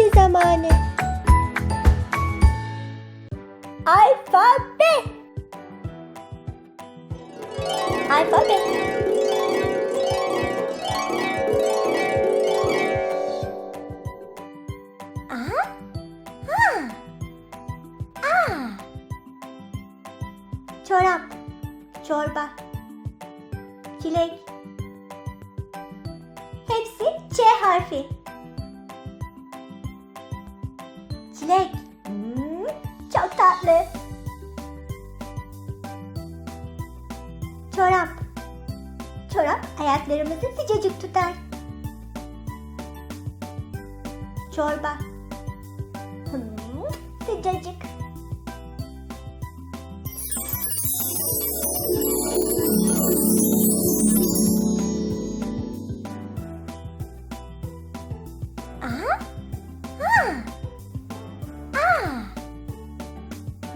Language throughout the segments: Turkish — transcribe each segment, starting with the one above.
Alfabe zamanı. Alfabe. Alfabe. A. Ha. A. Çorap. Çorba. Çilek. Hepsi Ç harfi. Tatlı. Çorap. Çorap ayaklarımızı sıcacık tutar. Çorba. Hmm, sıcacık.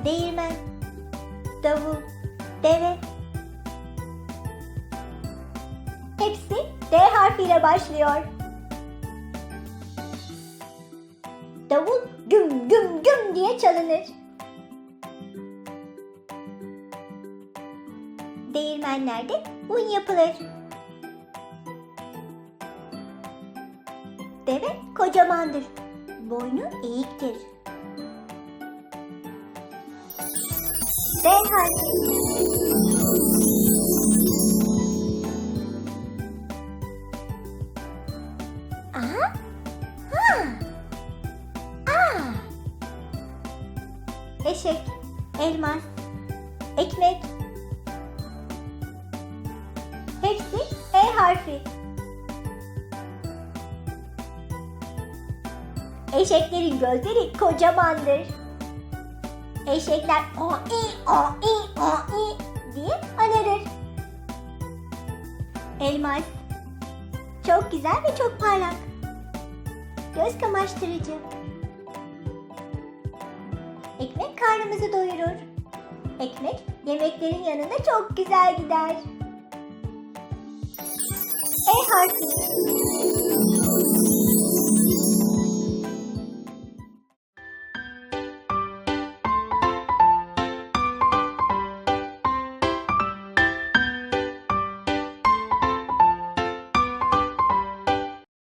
Değirmen. Davul. Deve. Hepsi D harfiyle başlıyor. Davul güm güm güm diye çalınır. Değirmenlerde un yapılır. Deve kocamandır. Boynu eğiktir. Harfi. Aha. Ha. Aa. Eşek, elmas, ekmek. Hepsi E harfi. Eşeklerin gözleri kocamandır. Eşekler o i o i o i diye anırır. Elmas. Çok güzel ve çok parlak. Göz kamaştırıcı. Ekmek karnımızı doyurur. Ekmek yemeklerin yanında çok güzel gider. E harfi.